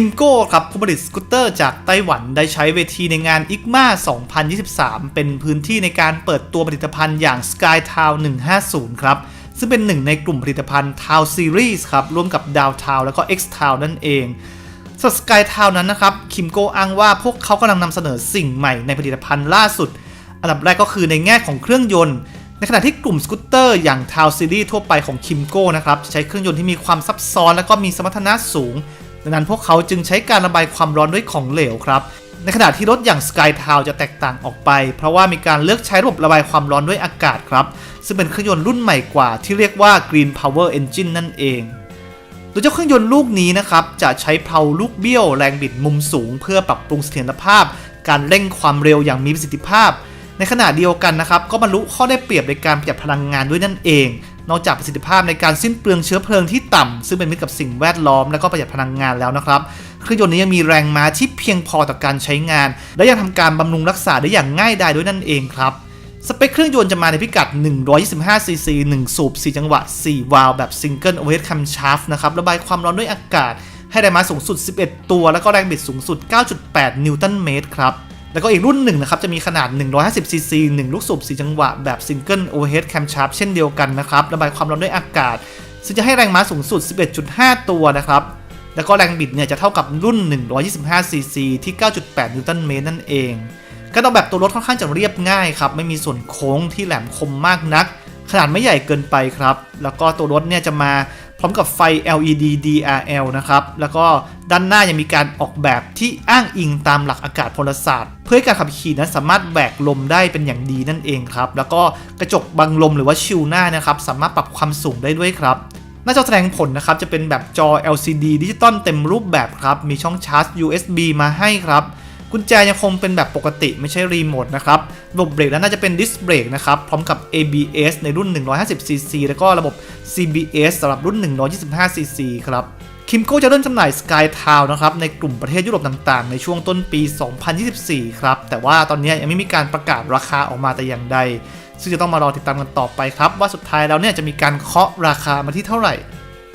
คิมโก้ครับผู้ผลิตสกูตเตอร์จากไต้หวันได้ใช้เวทีในงาน ICMA 2023 เป็นพื้นที่ในการเปิดตัวผลิตภัณฑ์อย่าง Sky Town 150 ครับ ซึ่งเป็นหนึ่งในกลุ่มผลิตภัณฑ์ Town Series ครับ ร่วมกับ Down Town แล้วก็ X Town นั่นเองสำหรับ Sky Town นั้นนะครับ คิมโก้อ้างว่าพวกเขากำลังนำเสนอสิ่งใหม่ในผลิตภัณฑ์ล่าสุด อันดับแรกก็คือในแง่ของเครื่องยนต์ ในขณะที่กลุ่มสกูตเตอร์อย่าง t o w Series ทั่วไปของคิมโก้นะครับใช้เครื่องยนต์ที่มีความซับซ้อน และก็มีสมรรถนะสูง ดังนั้นพวกเขาจึงใช้การระบายความร้อนด้วยของเหลวครับ ในขณะที่รถอย่าง Sky t o w จะแตกต่างออกไป เพราะว่ามีการเลือกใช้ระบบระบายความร้อนด้วยอากาศครับ ซึ่งเป็นเครื่องยนต์รุ่นใหม่กว่าที่เรียกว่า Green Power Engine นั่นเองโดยเจ้าเครื่องยนต์ลูกนี้นะครับจะใช้เพลาลูกเบี้ยวแรงบิดมุมสูง เพื่อปรับปรุงเสถียรภาพ การเร่งความเร็วอย่างมีประสิทธิภาพ ในขณะเดียวกันนะครับก็บรรลุข้อได้เปรียบในการประหยัดพลังงานด้วยนั่นเอง นอกจากประสิทธิภาพในการสิ้นเปลืองเชื้อเพลิงที่ต่ำซึ่งเป็นมิตรกับสิ่งแวดล้อมและก็ประหยัดพลังงานแล้วนะครับเครื่องยนต์นี้ยังมีแรงม้าที่เพียงพอต่อการใช้งาน และยังทำการบำรุงรักษาได้อย่างง่ายดายด้วยนั่นเองครับสเปคเครื่องยนต์จะมาในพิกัด 125 ซีซี 1 สูบ 4 จังหวะ 4 วาล์วแบบซิงเกิลโอเวอร์คัมชาร์ฟนะครับ ระบายความร้อนด้วยอากาศ ให้แรงม้าสูงสุด 11 ตัว แล้วก็แรงบิดสูงสุด 9.8 นิวตันเมตรครับ แล้วก็อีกรุ่นหนึ่งนะครับ จะมีขนาด 150ซีซี1ลูกสูบ 4 จังหวะ แบบซิงเกิลโอเวอร์คัมชาฟเช่นเดียวกันนะครับ ระบายความร้อนด้วยอากาศ ซึ่งจะให้แรงม้าสูงสุด 11.5 ตัวนะครับ แล้วก็แรงบิดเนี่ยจะเท่ากับรุ่น 125ซีซีที่ 9.8 นิวตันเมตรนั่นเอง การออกแบบตัวรถค่อนข้างจะเรียบง่ายครับ ไม่มีส่วนโค้งที่แหลมคมมากนัก ขนาดไม่ใหญ่เกินไปครับ แล้วก็ตัวรถเนี่ยจะมา พร้อมกับไฟ LED DRL นะครับ แล้วก็ด้านหน้ายังมีการออกแบบที่อ้างอิงตามหลักอากาศพลศาสตร์ เพื่อให้การขับขี่นั้นสามารถแบกลมได้เป็นอย่างดีนั่นเองครับ แล้วก็กระจกบังลมหรือว่าชิลหน้านะครับ สามารถปรับความสูงได้ด้วยครับหน้าจอแสดงผลนะครับ จะเป็นแบบจอ LCD ดิจิตอลเต็มรูปแบบครับ มีช่องชาร์จ USB มาให้ครับ กุญแจยังคงเป็นแบบปกติไม่ใช่รีโมทนะครับระบบเบรกแล้วน่าจะเป็นดิสเบรกนะครับพร้อมกับ ABS ในรุ่น 150cc แล้วก็ระบบ CBS สำหรับรุ่น 125cc ครับคิมโก้จะเริ่มจำหน่าย Sky Town นะครับในกลุ่มประเทศยุโรปต่างๆ ในช่วงต้นปี 2024 ครับ แต่ว่าตอนนี้ยังไม่มีการประกาศราคาออกมาแต่อย่างใด ซึ่งจะต้องมารอติดตามกันต่อไปครับ ว่าสุดท้ายแล้วเนี่ยจะมีการเคาะราคามาที่เท่าไหร่